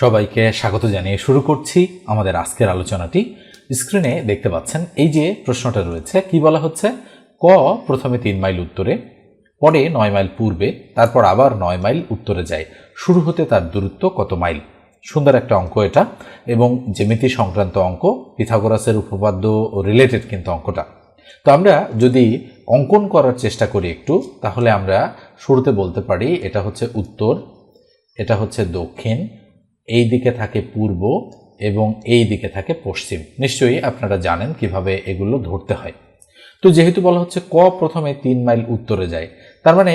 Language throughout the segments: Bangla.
সবাইকে স্বাগত জানিয়ে শুরু করছি আমাদের আজকের আলোচনাটি। স্ক্রিনে দেখতে পাচ্ছেন, এই যে প্রশ্নটা রয়েছে, কি বলা হচ্ছে? ক প্রথমে তিন মাইল উত্তরে, পরে নয় মাইল পূর্বে, তারপর আবার নয় মাইল উত্তরে যায়। শুরু হতে তার দূরত্ব কত মাইল? সুন্দর একটা অঙ্ক এটা, এবং জ্যামিতি সংক্রান্ত অঙ্ক, পিথাগোরাসের উপপাদ্য রিলেটেড কিন্তু অঙ্কটা। তো আমরা যদি অঙ্কন করার চেষ্টা করি একটু, তাহলে আমরা শুরুতে বলতে পারি, এটা হচ্ছে উত্তর, এটা হচ্ছে দক্ষিণ এই দিকে থাকে পূর্ব এবং এই দিকে থাকে পশ্চিম। নিশ্চয়ই আপনারা জানেন কীভাবে এগুলো ধরতে হয়। তো যেহেতু বলা হচ্ছে ক প্রথমে তিন মাইল উত্তরে যায়, তার মানে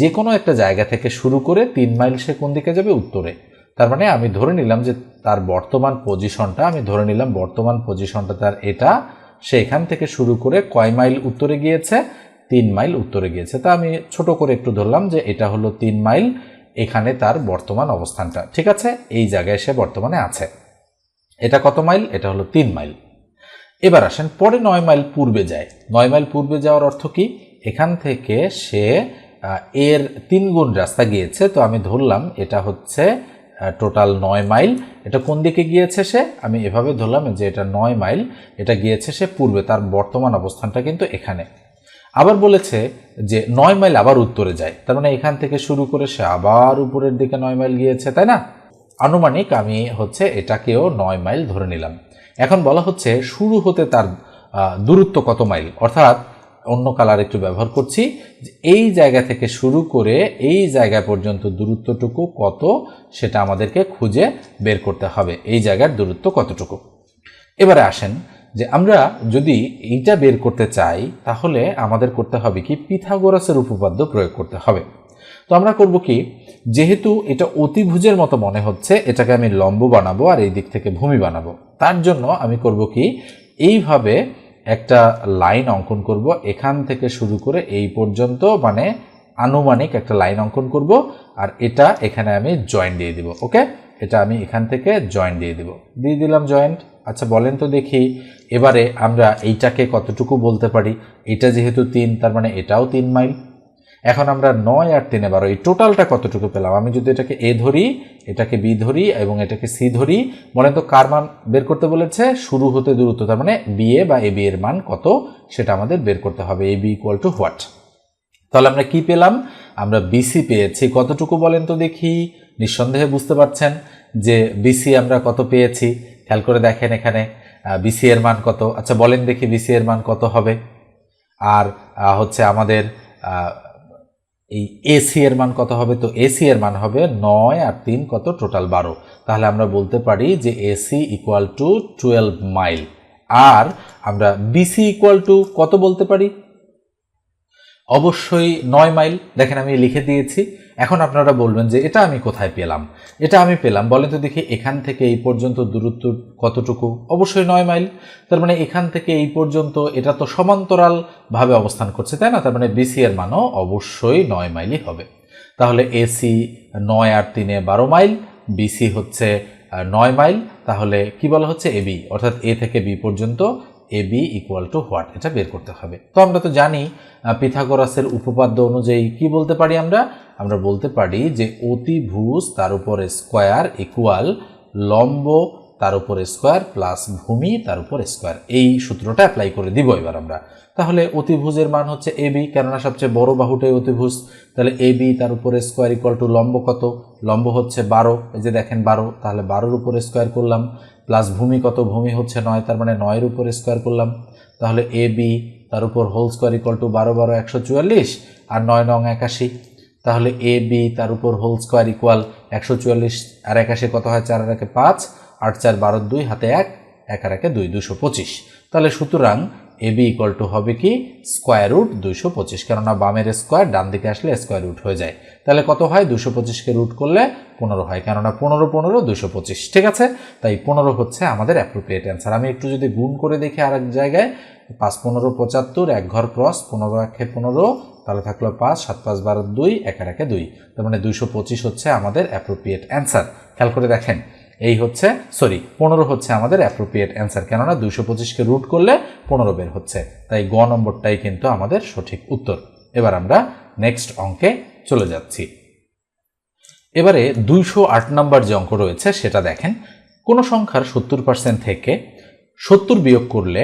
যে কোনো একটা জায়গা থেকে শুরু করে তিন মাইল সে কোন দিকে যাবে? উত্তরে। তার মানে আমি ধরে নিলাম যে তার বর্তমান পজিশনটা, আমি ধরে নিলাম বর্তমান পজিশনটা তার এটা, সে এখান থেকে শুরু করে কয় মাইল উত্তরে গিয়েছে? তিন মাইল উত্তরে গিয়েছে। তা আমি ছোট করে একটু ধরলাম যে এটা হলো তিন মাইল এখানে তার বর্তমান অবস্থানটা। ঠিক আছে? এই জায়গায় সে বর্তমানে আছে। এটা কত মাইল? এটা হলো তিন মাইল। এবার আসেন, পরে নয় মাইল পূর্বে যায়। নয় মাইল পূর্বে যাওয়ার অর্থ কি? এখান থেকে সে এর তিন গুণ রাস্তা গিয়েছে। তো আমি ধরলাম এটা হচ্ছে টোটাল নয় মাইল। এটা কোন দিকে গিয়েছে সে? আমি এভাবে ধরলাম যে এটা নয় মাইল। এটা গিয়েছে সে পূর্বে। তার বর্তমান অবস্থানটা কিন্তু এখানে। আবার বলেছে যে নয় মাইল আবার উত্তরে যায়। তার মানে এখান থেকে শুরু করে সে আবার উপরের দিকে নয় মাইল গিয়েছে, তাই না? আনুমানিক আমি হচ্ছে এটাকেও নয় মাইল ধরে নিলাম। এখন বলা হচ্ছে শুরু হতে তার দূরত্ব কত মাইল? অর্থাৎ অন্য কালার একটু ব্যবহার করছি এই জায়গা থেকে শুরু করে এই জায়গা পর্যন্ত দূরত্বটুকু কত সেটা আমাদেরকে খুঁজে বের করতে হবে। এই জায়গার দূরত্ব কতটুকু? এবারে আসেন যে আমরা যদি এইটা বের করতে চাই, তাহলে আমাদের করতে হবে কি? পিথাগোরাসের উপপাদ্য প্রয়োগ করতে হবে। তো আমরা করব কি? যেহেতু এটা অতিভুজের মতো মনে হচ্ছে, এটাকে আমি লম্ব বানাবো আর এই দিক থেকে ভূমি বানাবো। তার জন্য আমি করব কি? এইভাবে একটা লাইন অঙ্কন করব। এখান থেকে শুরু করে এই পর্যন্ত মানে আনুমানিক একটা লাইন অঙ্কন করব আর এটা এখানে আমি জয়েন্ট দিয়ে দিব ওকে এটা আমি এখান থেকে জয়েন্ট দিয়ে দিব। দিয়ে দিলাম জয়েন্ট আচ্ছা বলেন তো দেখি, এবারে আমরা এইটাকে কতটুকু বলতে পারি? এটা যেহেতু তিন, তার মানে এটাও তিন মাইল। এখন আমরা নয় আর তিনে বারো, এই টোটালটা কতটুকু পেলাম? আমি যদি এটাকে এ ধরি, এটাকে বি ধরি এবং এটাকে সি ধরি, বলেন তো কার মান বের করতে বলেছে? শুরু হতে দূরত্ব, তার মানে বি এ বা এ বি এর মান কত? সেটা আমাদের বের করতে হবে, A B equal to what তাহলে আমরা কি পেলাম? আমরা বিসি পেয়েছি। কতটুকু বলেন তো দেখি? নিঃসন্দেহে বুঝতে পারছেন যে বিসি আমরা কত পেয়েছি? খেয়াল করে দেখেন এখানে বিসি এর মান কত। আচ্ছা বলেন দেখি বিসি এর মান কত হবে। আর হচ্ছে আমাদের এই এসি এর মান কত হবে? তো এসি এর মান হবে নয় আর তিন কত? টোটাল বারো। তাহলে আমরা বলতে পারি যে AC equal to twelve mile আর আমরা বিসি ইকুয়াল টু কত বলতে পারি? অবশ্যই নয় মাইল, দেখেন আমি লিখে দিয়েছি। এখন আপনারা বলবেন যে এটা আমি কোথায় পেলাম? এটা আমি পেলাম, বলেন তো দেখি এখান থেকে এই পর্যন্ত দূরত্ব কতটুকু? অবশ্যই নয় মাইল, তার মানে এখান থেকে এই পর্যন্ত এটা তো সমান্তরালভাবে অবস্থান করছে, তাই না? তার মানে বিসি এর মানও অবশ্যই নয় মাইলই হবে। তাহলে এসি নয় আর তিনে বারো মাইল বিসি হচ্ছে নয় মাইল, তাহলে কি বলা হচ্ছে? এবি অর্থাৎ এ থেকে বি পর্যন্ত A B equal to what এটা বের করতে হবে। তো আমরা তো জানি পিথাগোরাসের উপপাদ্য অনুযায়ী কি বলতে পারি আমরা? আমরা বলতে পারি যে অতিভুজ তার উপরে স্কোয়ার ইকুয়াল লম্ব তার উপরে স্কোয়ার প্লাস ভূমি তার উপর স্কোয়ার এই সূত্রটা অ্যাপ্লাই করে দিব এবার আমরা। তাহলে অতিভুজের মান হচ্ছে এ বি, কেননা সবচেয়ে বড় বাহুটাই অতিভুজ। তাহলে এ বি তার উপরে স্কোয়ার ইকুয়াল টু লম্ব কত? লম্ব হচ্ছে বারো। এই যে দেখেন বারো, তাহলে বারোর উপরে স্কোয়ার করলাম। প্লাস ভূমি কত? ভূমি হচ্ছে নয়, তার মানে নয়ের উপরে স্কোয়ার করলাম। তাহলে এ বি তার উপর হোল স্কোয়ার ইকুয়াল টু বারো বারো, একশো চুয়াল্লিশ, আর নয় নং একাশি। তাহলে এ বি তার উপর হোল স্কোয়ার ইকুয়াল একশো চুয়াল্লিশ, আর একাশি কত হয়? চার, আর একে পাঁচ, আট, চার, বারো, দুই, হাতে এক এক, আর একে দুই, দুশো পঁচিশ। তাহলে সুতরাং এ বি ইকুয়াল টু হবে কি? স্কোয়ার রুট দুইশো পঁচিশ। কেননা বামের স্কোয়ার ডান দিকে আসলে স্কোয়ার রুট হয়ে যায়। তাহলে কত হয়? দুশো পঁচিশকে রুট করলে পনেরো হয়। কেননা পনেরো পনেরো দুশো পঁচিশ। ঠিক আছে? তাই পনেরো হচ্ছে আমাদের অ্যাপ্রোপ্রিয়েট অ্যান্সার আমি একটু যদি গুণ করে দেখি আরেক জায়গায়, পাঁচ পনেরো পঁচাত্তর, এক ঘর ক্রস পনেরো একে পনেরো, তাহলে থাকল পাঁচ, সাত পাঁচ বারো দুই, এক আর একে দুই। তার মানে দুইশো পঁচিশ হচ্ছে আমাদের অ্যাপ্রোপ্রিয়েট অ্যান্সার খেয়াল করে দেখেন। এই হচ্ছে সরি পনেরো হচ্ছে আমাদের অ্যাপ্রোপ্রিয়েট অ্যান্সার কেননা দুশো পঁচিশকে রুট করলে পনেরো বের হচ্ছে। তাই গ নম্বরটাই কিন্তু আমাদের সঠিক উত্তর। এবার আমরা নেক্সট অঙ্কে চলে যাচ্ছি। এবারে দুইশো আট নম্বর যে অঙ্ক রয়েছে, সেটা দেখেন। কোনো সংখ্যার সত্তর পার্সেন্ট থেকে সত্তর বিয়োগ করলে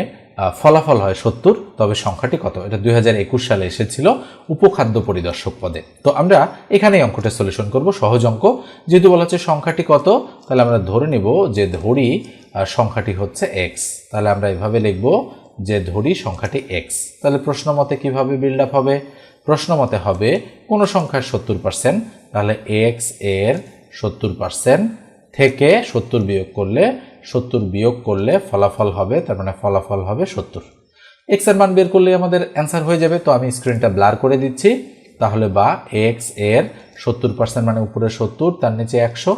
ফলাফল হয় সত্তর, তবে সংখ্যাটি কত? এটা দু হাজার একুশ সালে এসেছিল উপখাদ্য পরিদর্শক পদে। তো আমরা এখানে অঙ্কটা সলিউশন করব, সহজ অঙ্ক। যেহেতু বলা হচ্ছে সংখ্যাটি কত, তাহলে আমরা ধরে নিব যে ধরি সংখ্যাটি হচ্ছে এক্স তাহলে আমরা এভাবে লিখব যে ধরি সংখ্যাটি এক্স তাহলে প্রশ্ন মতে কীভাবে বিল্ড আপ হবে? প্রশ্ন মতে হবে কোনো সংখ্যার সত্তর পার্সেন্ট তাহলে এক্সের সত্তর পার্সেন্ট থেকে সত্তর বিয়োগ করলে সত্তর বিয়োগ করলে ফলাফল হবে, তার মানে ফলাফল হবে সত্তর। এক্সের মান বের করলে আমাদের অ্যান্সার হয়ে যাবে, তো আমি স্ক্রিনটা ব্লার করে দিচ্ছি। তাহলে বা এক্সের সত্তর পার্সেন্ট মানে উপরে সত্তর, তার নিচে একশো,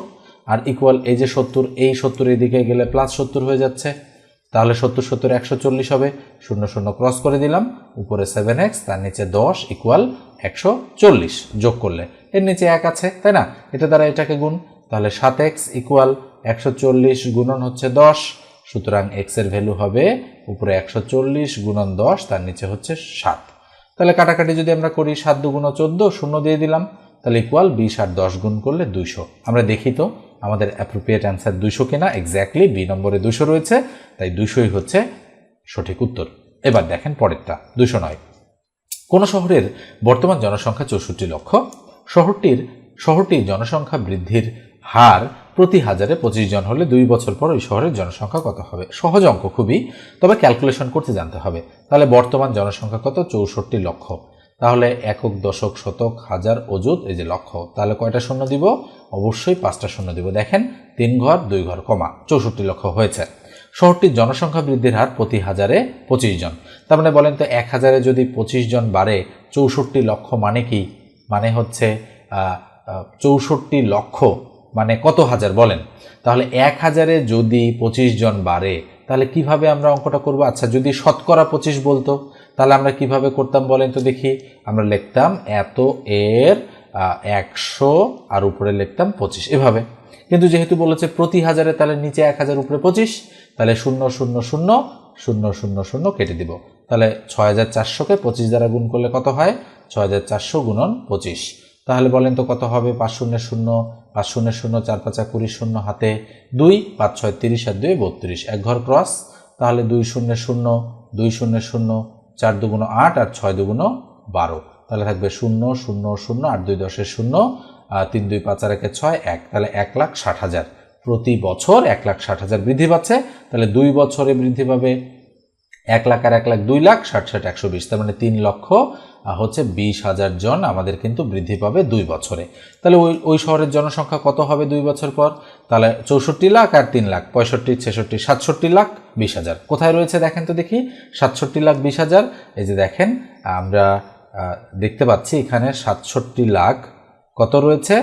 আর ইকুয়াল এই যে সত্তর, এই সত্তর দিকে গেলে প্লাস সত্তর হয়ে যাচ্ছে। তাহলে সত্তর সত্তর, একশো চল্লিশ হবে। শূন্য শূন্য ক্রস করে দিলাম, উপরে সেভেন এক্স তার নিচে দশ ইকুয়াল একশো চল্লিশ যোগ করলে। এর নিচে এক আছে, তাই না? এটা দ্বারা এটাকে গুণ, তাহলে সাত এক্স ইকুয়াল একশো চল্লিশ গুণন হচ্ছে দশ, সুতরাং এক্সের ভ্যালু হবে উপরে একশো চল্লিশ গুণন দশ, তার নিচে হচ্ছে সাত। তাহলে কাটাকাটি যদি আমরা করি সাত দুগুণ চোদ্দ, শূন্য দিয়ে দিলাম, তাহলে ইকুয়াল বিশ আর দশ গুণ করলে দুইশো। আমরা দেখি তো আমাদের অ্যাপ্রোপ্রিয়েট অ্যান্সার দুইশো কিনা এক্স্যাক্টলি বি নম্বরে দুশো রয়েছে, তাই দুশোই হচ্ছে সঠিক উত্তর। এবার দেখেন পরেরটা দুশো নয়। কোনো শহরের বর্তমান জনসংখ্যা চৌষট্টি লক্ষ, শহরটির শহরটির জনসংখ্যা বৃদ্ধির হার প্রতি হাজারে পঁচিশ জন হলে দুই বছর পর ওই শহরের জনসংখ্যা কত হবে? সহজ অঙ্ক খুবই, তবে ক্যালকুলেশন করতে জানতে হবে। তাহলে বর্তমান জনসংখ্যা কত? চৌষট্টি লক্ষ। তাহলে একক, দশক, শতক, হাজার, অযুত, এই যে লক্ষ। তাহলে কয়টা শূন্য দিব? অবশ্যই পাঁচটা শূন্য দিব। দেখেন, তিন ঘর, দুই ঘর কমা, চৌষট্টি লক্ষ হয়েছে। শহরটির জনসংখ্যা বৃদ্ধির হার প্রতি হাজারে পঁচিশ জন। তার মানে বলেন তো, এক হাজারে যদি পঁচিশ জন বাড়ে, চৌষট্টি লক্ষ মানে কি? মানে হচ্ছে চৌষট্টি লক্ষ মানে কত হাজার বলেন? তাহলে এক হাজারে যদি পঁচিশ জন বাড়ে, তাহলে কীভাবে আমরা অঙ্কটা করব? আচ্ছা যদি শতকরা পঁচিশ বলতো, তাহলে আমরা কীভাবে করতাম বলেন তো দেখি? আমরা লিখতাম এত এর একশো আর উপরে লিখতাম পঁচিশ, এভাবে। কিন্তু যেহেতু বলেছে প্রতি হাজারে, তাহলে নিচে এক হাজার, উপরে পঁচিশ, তাহলে শূন্য শূন্য শূন্য শূন্য শূন্য শূন্য কেটে দিব। তাহলে ছয় হাজার চারশোকে পঁচিশ দ্বারা গুণ করলে কত হয়? ছয় হাজার চারশো গুণন পঁচিশ। তাহলে বলেন তো কত হবে? পাঁচ শূন্য শূন্য পাঁচ শূন্য শূন্য, চার পাঁচা কুড়ি শূন্য, হাতে দুই, পাঁচ ছয় তিরিশ আর দুই বত্রিশ। এক ঘর ক্রস, তাহলে দুই শূন্য শূন্য, দুই শূন্য শূন্য, চার দুগুণ আট আর ছয় দুগুণ বারো। তাহলে থাকবে শূন্য শূন্য শূন্য, আট দুই দশের শূন্য তিন দুই পাঁচ আর একে ছয় এক। তাহলে এক লাখ ষাট হাজার। প্রতি বছর এক লাখ ষাট হাজার বৃদ্ধি পাচ্ছে, তাহলে দুই বছরে বৃদ্ধি পাবে এক লাখ আর এক লাখ দুই লাখ, ষাট ষাট একশো বিশ। তার মানে তিন লক্ষ হচ্ছে বিশ হাজার জন আমাদের কিন্তু বৃদ্ধি পাবে দুই বছরে। তাহলে ওই ওই শহরের জনসংখ্যা কত হবে দুই বছর পর? তাহলে চৌষট্টি লাখ আর তিন লাখ, পঁয়ষট্টি, ছেষট্টি, সাতষট্টি লাখ, বিশ হাজার। কোথায় রয়েছে দেখেন তো দেখি? সাতষট্টি লাখ, বিশ হাজার। এই যে দেখেন, আমরা দেখতে পাচ্ছি এখানে সাতষট্টি লাখ কত রয়েছে?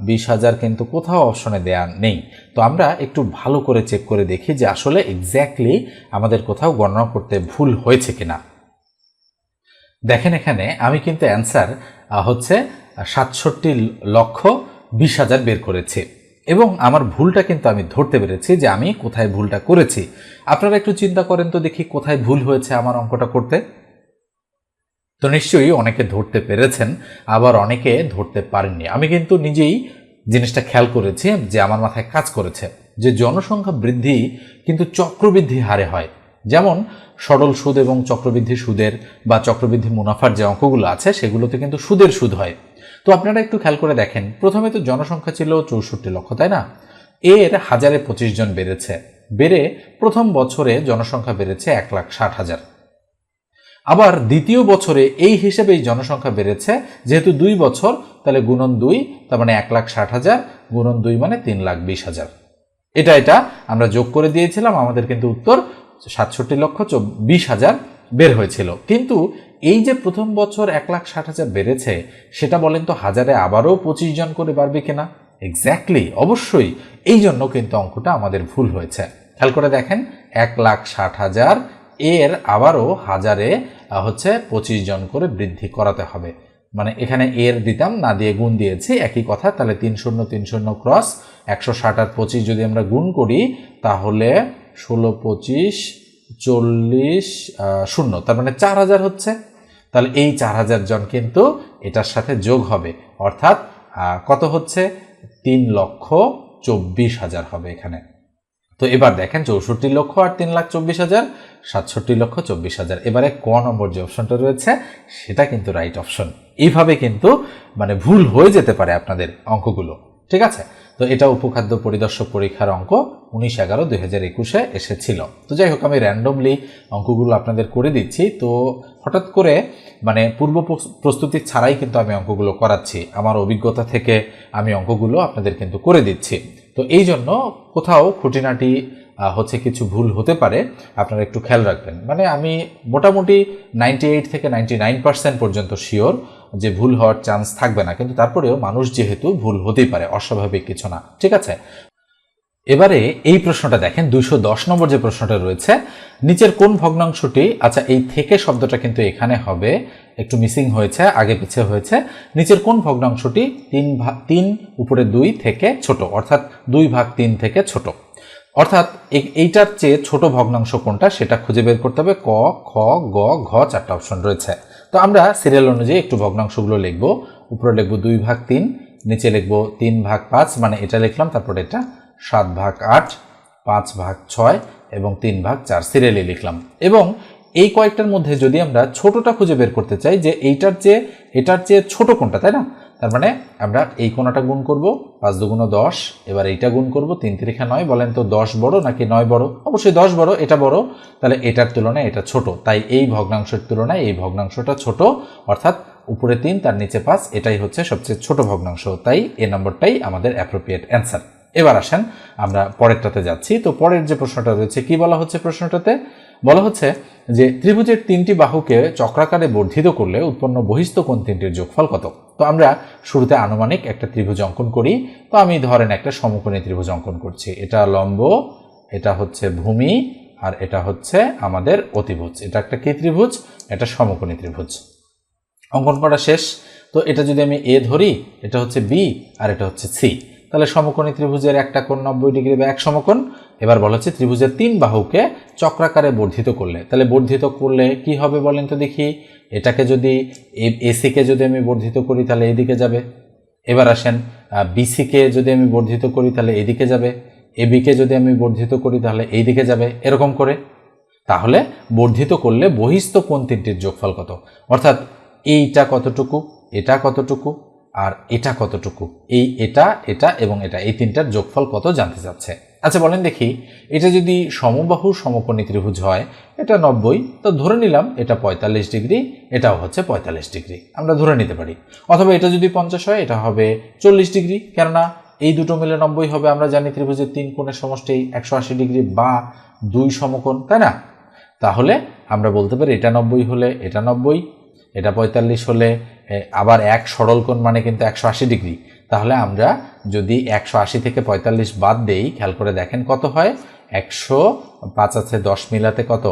বিশ হাজার কিন্তু কোথাও অপশনে দেয়া নেই। তো আমরা একটু ভালো করে চেক করে দেখি যে আসলে এক্স্যাক্টলি আমাদের কোথাও গণনা করতে ভুল হয়েছে কিনা। দেখেন এখানে আমি কিন্তু অ্যান্সার হচ্ছে সাতষট্টি লক্ষ বিশ হাজার বের করেছি। এবং আমার ভুলটা কিন্তু আমি ধরতে পেরেছি যে আমি কোথায় ভুলটা করেছি। আপনারা একটু চিন্তা করেন তো দেখি কোথায় ভুল হয়েছে আমার অঙ্কটা করতে। তো নিশ্চয়ই অনেকে ধরতে পেরেছেন, আবার অনেকে ধরতে পারেননি। আমি কিন্তু নিজেই জিনিসটা খেয়াল করেছি যে আমার মাথায় কাজ করেছে যে জনসংখ্যা বৃদ্ধি কিন্তু চক্রবৃদ্ধি হারে হয়। যেমন সরল সুদ এবং চক্রবৃদ্ধি সুদের বা চক্রবৃদ্ধি মুনাফার যে অঙ্কগুলো আছে সেগুলোতে কিন্তু সুদের সুদ হয়। তো আপনারা একটু খেয়াল করে দেখেন, প্রথমে তো জনসংখ্যা ছিল চৌষট্টি লক্ষ, তাই না? এর হাজারে পঁচিশ জন বেড়েছে। বেড়ে প্রথম বছরে জনসংখ্যা বেড়েছে এক লাখ ষাট হাজার। আবার দ্বিতীয় বছরে এই হিসেবেই জনসংখ্যা বেড়েছে, যেহেতু দুই বছর, তাহলে গুণন দুই, তার মানে এক লাখ ষাট হাজার, গুণন দুই মানে তিন লাখ বিশ হাজার। এটা এটা আমরা যোগ করে দিয়েছিলাম, আমাদের কিন্তু উত্তর সাতষট্টি লক্ষ বিশ হাজার বের হয়েছিল। কিন্তু এই যে প্রথম বছর এক লাখ ষাট হাজার বেড়েছে, সেটা বলেন তো হাজারে আবারও পঁচিশ জন করে বাড়বে কিনা? এক্স্যাক্টলি অবশ্যই। এই জন্য কিন্তু অঙ্কটা আমাদের ভুল হয়েছে। খেয়াল করে দেখেন, এক লাখ ষাট হাজার এর আবারও হাজারে হচ্ছে পঁচিশ জন করে বৃদ্ধি করাতে হবে। মানে এখানে এর দিতাম, না দিয়ে গুণ দিয়েছি, একই কথা। তাহলে তিন শূন্য তিন শূন্য ক্রস, একশো ষাট আর পঁচিশ যদি আমরা গুণ করি, তাহলে ষোলো, পঁচিশ, চল্লিশ শূন্য। তার মানে চার হাজার হচ্ছে। তাহলে এই চার হাজার জন কিন্তু এটার সাথে যোগ হবে। অর্থাৎ কত হচ্ছে? তিন লক্ষ চব্বিশ হাজার হবে এখানে। তো এবার দেখেন, চৌষট্টি লক্ষ আর তিন লাখ চব্বিশ হাজার। সাতষট্টি লক্ষ চব্বিশ হাজার। এবারে ক নম্বর যে অপশনটা রয়েছে, সেটা কিন্তু রাইট অপশন এইভাবে কিন্তু মানে ভুল হয়ে যেতে পারে আপনাদের অঙ্কগুলো, ঠিক আছে? তো এটা উপখাদ্য পরিদর্শক পরীক্ষার অঙ্ক উনিশ এগারো দুই হাজার একুশে এসেছিল। তো যাই হোক, আমি র্যান্ডমলি অঙ্কগুলো আপনাদের করে দিচ্ছি। তো হঠাৎ করে মানে পূর্ব প্রস- প্রস্তুতি ছাড়াই কিন্তু আমি অঙ্কগুলো করাচ্ছি। আমার অভিজ্ঞতা থেকে আমি অঙ্কগুলো আপনাদের কিন্তু করে দিচ্ছি। তো এই জন্য কোথাও খুঁটিনাটি হচ্ছে কিছু ভুল হতে পারে, আপনারা একটু খেয়াল রাখবেন। মানে আমি মোটামুটি নাইনটি এইট থেকে নাইনটি নাইন পার্সেন্ট পর্যন্ত শিওর যে ভুল হওয়ার চান্স থাকবে না, কিন্তু তারপরেও মানুষ যেহেতু ভুল হতেই পারে, অস্বাভাবিক কিছু না, ঠিক আছে? এবারে এই প্রশ্নটা দেখেন, দুইশো দশ নম্বর যে প্রশ্নটা রয়েছে, নিচের কোন ভগ্নাংশটি আচ্ছা এই থেকে শব্দটা কিন্তু এখানে হবে, একটু মিসিং হয়েছে, আগে পিছে হয়েছে, নিচের কোন ভগ্নাংশটি তিন ভাগ তিন, উপরে দুই থেকে ছোট, অর্থাৎ দুই ভাগ তিন থেকে ছোট? অর্থাৎ এই- এইটার চেয়ে ছোট ভগ্নাংশ কোনটা সেটা খুঁজে বের করতে হবে। ক, খ, গ, ঘ চারটা অপশন রয়েছে। তো আমরা সিরিয়াল অনুযায়ী একটু ভগ্নাংশগুলো লিখব। উপরে লিখব দুই ভাগ তিন, নিচে লিখব তিন ভাগ পাঁচ মানে এটা লিখলাম, তারপর এটা সাত ভাগ আট, পাঁচ ভাগ ছয় এবং তিন ভাগ চার সিরিয়ালি লিখলাম। এবং এই কয়েকটার মধ্যে যদি আমরা ছোটটা খুঁজে বের করতে চাই যে এইটার চেয়ে এটার চেয়ে ছোট কোনটা, তাই না? তার মানে আমরা এই কোনাটা গুণ করব, পাঁচ দুগুণ দশ, এবার এইটা গুণ করব, তিন তিরিখা নয়, বলেন তো দশ বড় নাকি নয় বড়? অবশ্যই দশ বড়, এটা বড়, তাহলে এটার তুলনায় এটা ছোট, তাই এই ভগ্নাংশের তুলনায় এই ভগ্নাংশটা ছোট, অর্থাৎ উপরে তিন, তার নিচে পাঁচ, এটাই হচ্ছে সবচেয়ে ছোট ভগ্নাংশ, তাই এ নম্বরটাই আমাদের অ্যাপ্রোপ্রিয়েট অ্যান্সার এবার আসেন, আমরা পরেরটাতে যাচ্ছি। তো পরের যে প্রশ্নটা রয়েছে, কি বলা হচ্ছে প্রশ্নটাতে? বলা হচ্ছে যে, ত্রিভুজের তিনটি বাহুকে চক্রাকারে বর্ধিত করলে উৎপন্ন বহিস্থ কোন তিনটির যোগফল কত? তো আমরা শুরুতে আনুমানিক একটা ত্রিভুজ অঙ্কন করি। তো আমি ধরেন একটা সমকোণী ত্রিভুজ অঙ্কন করছি। এটা লম্ব, এটা হচ্ছে ভূমি, আর এটা হচ্ছে আমাদের অতিভুজ। এটা একটা কি ত্রিভুজ? এটা সমকোণী ত্রিভুজ। অঙ্কন করা শেষ। তো এটা যদি আমি এ ধরি, এটা হচ্ছে বি, আর এটা হচ্ছে সি। তাহলে সমকোণী ত্রিভুজের একটা কোণ নব্বই ডিগ্রি বা এক সমকোণ। এবার বলা হচ্ছে ত্রিভুজের তিন বাহুকে চক্রাকারে বর্ধিত করলে। তাহলে বর্ধিত করলে কি হবে বলেন তো দেখি। এটাকে যদি এসিকে যদি আমি বর্ধিত করি তাহলে এদিকে যাবে। এবার আসেন বিসিকে যদি আমি বর্ধিত করি তাহলে এদিকে যাবে। এবিকে যদি আমি বর্ধিত করি তাহলে এইদিকে যাবে। এরকম করে। তাহলে বর্ধিত করলে বহিস্থ কোণ তিনটির যোগফল কত? অর্থাৎ এইটা কতটুকু, এটা কতটুকু আর এটা কতটুকু? এই এটা এটা এবং এটা, এই তিনটার যোগফল কত জানতে চাচ্ছে? আচ্ছা বলেন দেখি, এটা যদি সমবাহু সমকোণী ত্রিভুজ হয়, এটা নব্বই, তো ধরে নিলাম এটা পঁয়তাল্লিশ ডিগ্রি, এটাও হচ্ছে পঁয়তাল্লিশ ডিগ্রি। আমরা ধরে নিতে পারি। অথবা এটা যদি পঞ্চাশ হয়, এটা হবে চল্লিশ ডিগ্রি, কেননা এই দুটো মিলে নব্বই হবে, আমরা জানি ত্রিভুজের তিন কোণের সমষ্টি একশো আশি ডিগ্রি বা দুই সমকোণ, তাই না? তাহলে আমরা বলতে পারি এটা নব্বই হলে এটা নব্বই, এটা পঁয়তাল্লিশ হলে আবার এক সরল কোণ মানে কিন্তু একশো আশি ডিগ্রি। তাহলে আমরা যদি একশো আশি থেকে পঁয়তাল্লিশ বাদ দেই, খেয়াল করে দেখেন কত হয়? একশো পাঁচ আছে, দশ মিলাতে কত?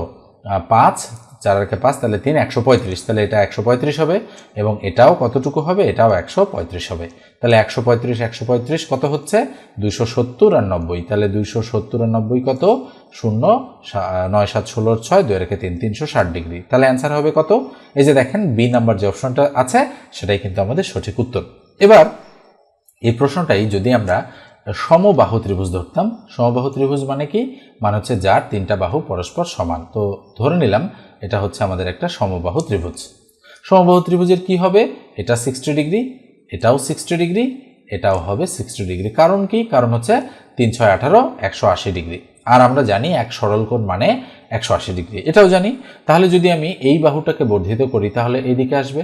পাঁচ চার রেখে পাঁচ, তাহলে তিন, একশো পঁয়ত্রিশ। তাহলে এটা একশো পঁয়ত্রিশ হবে এবং এটাও কতটুকু হবে? এটাও একশো পঁয়ত্রিশ হবে। তাহলে একশো পঁয়ত্রিশ একশো পঁয়ত্রিশ কত হচ্ছে? দুইশো সত্তর আর নব্বই। তাহলে দুইশো সত্তর আর নব্বই কত? শূন্য নয়, সাত ষোলোর ছয়, দুই রেখে তিন, তিনশো ষাট ডিগ্রি। তাহলে অ্যান্সার হবে কত? এই যে দেখেন, বি নাম্বার যে অপশনটা আছে, সেটাই কিন্তু আমাদের সঠিক উত্তর। এবার, এই প্রশ্নটাই যদি আমরা সমবাহু ত্রিভুজ ধরতাম, সমবাহু ত্রিভুজ মানে কি? মানে হচ্ছে যার তিনটা বাহু পরস্পর সমান। তো ধরে নিলাম এটা হচ্ছে আমাদের একটা সমবাহু ত্রিভুজ। সমবাহু ত্রিভুজের কি হবে? এটা সিক্সটি ডিগ্রি এটাও সিক্সটি ডিগ্রি এটাও হবে সিক্সটি ডিগ্রি কারণ কি? কারণ হচ্ছে তিন ছয় আঠারো, একশো আশি ডিগ্রি আর আমরা জানি এক সরল কোণ মানে একশো আশি ডিগ্রি এটাও জানি। তাহলে যদি আমি এই বাহুটাকে বর্ধিত করি, তাহলে এইদিকে আসবে।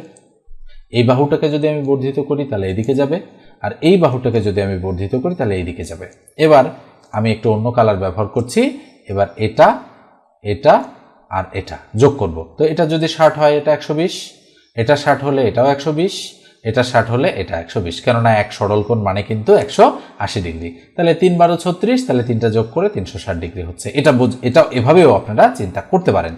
এই বাহুটাকে যদি আমি বর্ধিত করি, তাহলে এদিকে যাবে। আর এই বাহুটাকে যদি আমি বর্ধিত করি, তাহলে এইদিকে যাবে। এবার আমি একটু অন্য কালার ব্যবহার করছি। এবার এটা এটা আর এটা, যোগ করব। তো এটা যদি ষাট হয়, এটা একশো বিশ। এটা ষাট হলে এটাও একশো বিশ। এটা ষাট হলে এটা একশো বিশ। কেননা এক সরল কোণ মানে কিন্তু একশো আশি ডিগ্রি। তাহলে তিন বারো ছত্রিশ, তাহলে তিনটা যোগ করে তিনশো ষাট ডিগ্রি হচ্ছে। এটা বুঝ, এটা এভাবেও আপনারা চিন্তা করতে পারেন।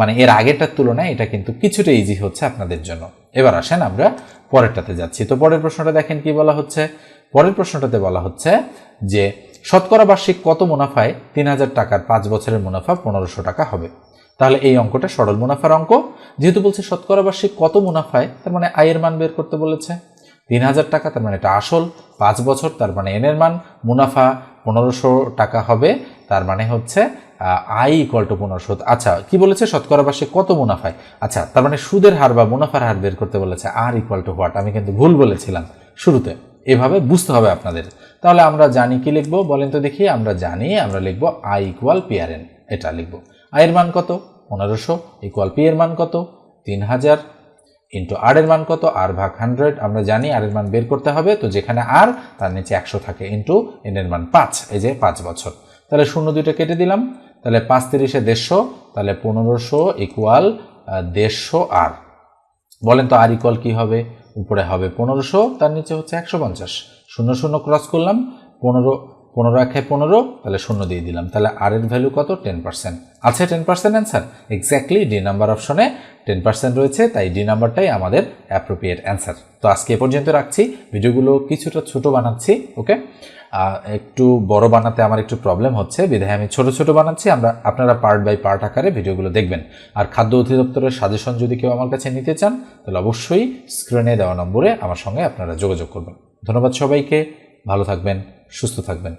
মানে এর আগেরটার তুলনায় এটা কিন্তু কিছুটা ইজি হচ্ছে আপনাদের জন্য। এবার আসেন আমরা পরেরটাতে যাচ্ছি। তো পরের প্রশ্নটা দেখেন কি বলা হচ্ছে? পরের প্রশ্নটাতে বলা হচ্ছে যে শতকরা বার্ষিক কত মুনাফায় তিন হাজার টাকার পাঁচ বছরের মুনাফা পনেরোশো টাকা হবে? তাহলে এই অঙ্কটা সরল মুনাফার অঙ্ক। যেহেতু বলছে শতকরা বার্ষিক কত মুনাফায়, তার মানে আয়ের মান বের করতে বলেছে। তিন হাজার টাকা, তার মানে এটা আসল। পাঁচ বছর, তার মানে এনের মান। মুনাফা পনেরোশো টাকা হবে, তার মানে হচ্ছে আই ইকুয়াল টু পনেরোশো। আচ্ছা কি বলেছে? শতকরা বার্ষিক কত মুনাফায়? আচ্ছা তার মানে সুদের হার বা মুনাফার হার বের করতে বলেছে। আর ইকুয়াল টু হোয়াট আমি কিন্তু ভুল বলেছিলাম শুরুতে। এভাবে বুঝতে হবে আপনাদের। তাহলে আমরা জানি কি লিখব? বলেন তো দেখি, আমরা জানি, আমরা লিখব আই ইকুয়াল পিআরএন এটা লিখব। আয়ের মান কত? পনেরোশো ইকুয়াল পি এর মান কত? তিন হাজার ইন্টু আর এর মান কত? আর ভাগ হান্ড্রেড আমরা জানি আর এর মান বের করতে হবে, তো যেখানে আর তার নিচে একশো থাকে ইন্টু এন এর মান পাঁচ, এই যে পাঁচ বছর। তাহলে শূন্য দুইটা কেটে দিলাম, তাহলে পাঁচ তিরিশে দেড়শো, তাহলে পনেরোশো ইকুয়াল দেড়শো আর বলেন তো আর ইকুয়াল কী হবে? উপরে হবে পনেরোশো তার নিচে হচ্ছে একশো পঞ্চাশ। শূন্য শূন্য ক্রস করলাম পনেরো পনেরো একে পনেরো, তাহলে শূন্য দিয়ে দিলাম। তাহলে আর এর ভ্যালু কত? টেন পার্সেন্ট আছে ten percent answer exactly D number অপশনে টেন পার্সেন্ট রয়েছে, তাই ডি নাম্বারটাই আমাদের অ্যাপ্রোপ্রিয়েট অ্যান্সার তো আজকে এ পর্যন্ত রাখছি। ভিডিওগুলো কিছুটা ছোট বানাচ্ছি ওকে একটু বড় বানাতে আমার একটু প্রবলেম হচ্ছে। বিধায় আমি ছোট ছোট বানাচ্ছি, আমরা, আপনারা পার্ট বাই পার্ট আকারে ভিডিওগুলো দেখবেন। আর খাদ্য অধিদপ্তরের সাজেশন যদি কেউ আমার কাছে নিতে চান, তাহলে অবশ্যই স্ক্রিনে দেওয়া নম্বরে আমার সঙ্গে আপনারা যোগাযোগ করবেন। ধন্যবাদ সবাইকে, ভালো থাকবেন। সুস্থ থাকবেন।